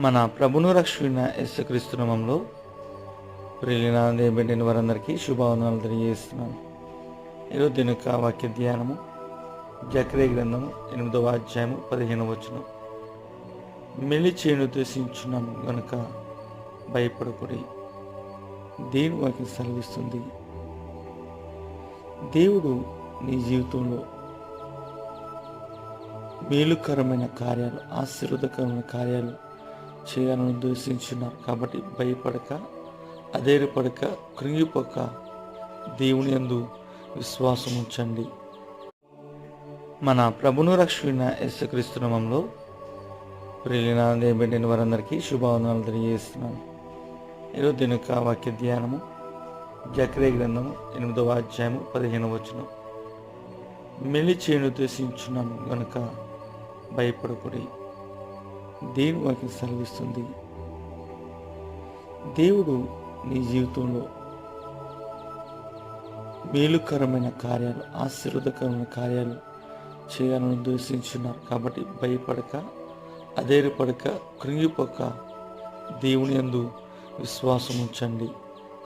మన ప్రభును రక్షణ యశ్వక్రీస్తునామంలో నామంలో ప్రియులైన దేబెట్టిన వారందరికీ శుభావనాలు తెలియజేస్తున్నాను. ఈరోజు దీని యొక్క వాక్య ధ్యానము జక్రే గ్రంథము ఎనిమిదవ అధ్యాయము పదిహేను వచనం. మెలి చేయను ఉద్దేశించున్నాము గనుక భయపడకుడి. దేని వాక్యం సెలవిస్తుంది. దేవుడు నీ జీవితంలో మేలుకరమైన కార్యాలు ఆశీర్వదకరమైన కార్యాలు చేయాలని ఉద్దేశించున్నారు కాబట్టి భయపడక అధైర్యపడక కృంగిపోక దేవుని యందు విశ్వాసం ఉంచండి. మన ప్రభును రక్షణ యేసుక్రీస్తు నామంలో ప్రియులైన దేబెట్టిన వారందరికీ శుభావనాలు తెలియజేస్తున్నాను. ఈరోజు దీని వాక్య ధ్యానము జక్రే గ్రంథము ఎనిమిదవ అధ్యాయము పదిహేనవ వచనం. మెలిచేయను ఉద్దేశించున్నాము గనుక భయపడకుడి. దేని వాక్యం సెలవిస్తుంది. దేవుడు నీ జీవితంలో మేలుకరమైన కార్యాలు ఆశీర్వదకరమైన కార్యాలు చేయాలని ఉద్దేశించున్నారు కాబట్టి భయపడక అధైర్యపడక కృంగిపోక దేవుని యందు విశ్వాసం ఉంచండి.